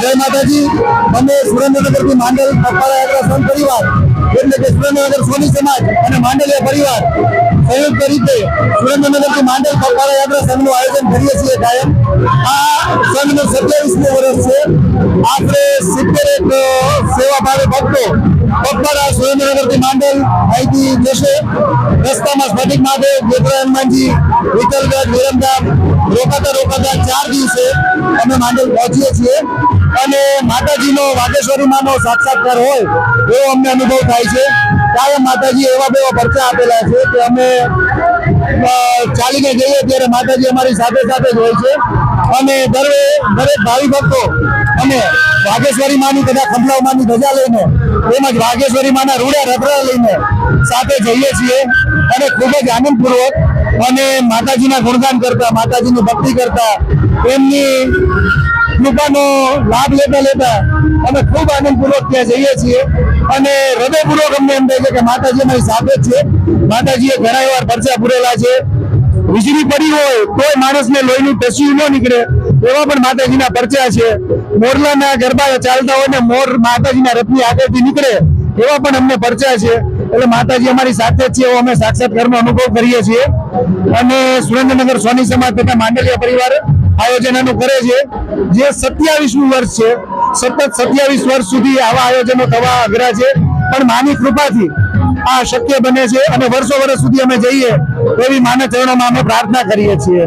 જય માતાજી. અમે સુરેન્દ્રનગરથી માંડલ પગપાળા યાત્રા સંઘનું આયોજન કરીએ છીએ કાયમ. આ સંઘનું સત્યાવીસમું વર્ષ છે. આપણે સિત્તેર એક સેવા ભાવે ભક્તો પગપાળા સુરેન્દ્રનગરથી માંડલ અહીંથી જશે. રસ્તામાં સ્ફટિક માટે હનુમાનજી વિઠ્ઠલગઢ વિરમધામ રોકાતા રોકાતા ચાર દિવસે અમે માંડલ પહોંચીએ છીએ. અને માતાજીનો વાઘેશ્વરી માનો સાક્ષાત્કાર હોય, એવો અમને અનુભવ થાય છે. કાયમ માતાજી એવા બેવા પરચા આપેલા છે કે અમે ચાલીને જઈએ ત્યારે માતાજી અમારી સાથે સાથે જ હોય છે. અને દરે દરેક ભાવિ ભક્તો અને વાઘેશ્વરી માની તથા ખંભલાવ માની ધજા લઈને, તેમજ વાઘેશ્વરી માના રૂડા રબરા લઈને સાથે જઈએ છીએ. અને ખૂબ જ આનંદપૂર્વક અને માતાજીના ગુણગાન કરતા, માતાજીની ભક્તિ કરતા, એમની કૃપાનો લાભ લેતા લેતા અમે ખૂબ આનંદપૂર્વક ત્યાં જઈએ છીએ અને હૃદયપૂર્વક અમને એમ થાય છે કે માતાજી અમારી સાથે છે. માતાજીએ ઘણા વાર પરચા પૂરેલા છે. વીજળી પડી હોય તોય માણસને લોહીનું ટસ્યું ન નીકળે એવા પણ માતાજીના પરચા છે. મોરલાના ગરબા ચાલતા હોય ને મોર માતાજીના રથની આગળથી નીકળે એવા પણ અમને પરચા છે. એટલે માતાજી અમારી સાથે છે એવો અમે સાક્ષાત્કારનો અનુભવ કરીએ છીએ. અને સુરેન્દ્રનગર સ્વામી સમાજ તથા માંડલિયા પરિવાર આયોજન કરે છે. જે સત્યાવીસમું વર્ષ છે, સતત સત્યાવીસ વર્ષ સુધી આવા આયોજનો થવા અઘરા છે. પણ માની કૃપાથી આ શક્ય બને છે અને વર્ષો વર્ષ સુધી અમે જઈએ એવી માને ચરણોમાં અમે પ્રાર્થના કરીએ છીએ.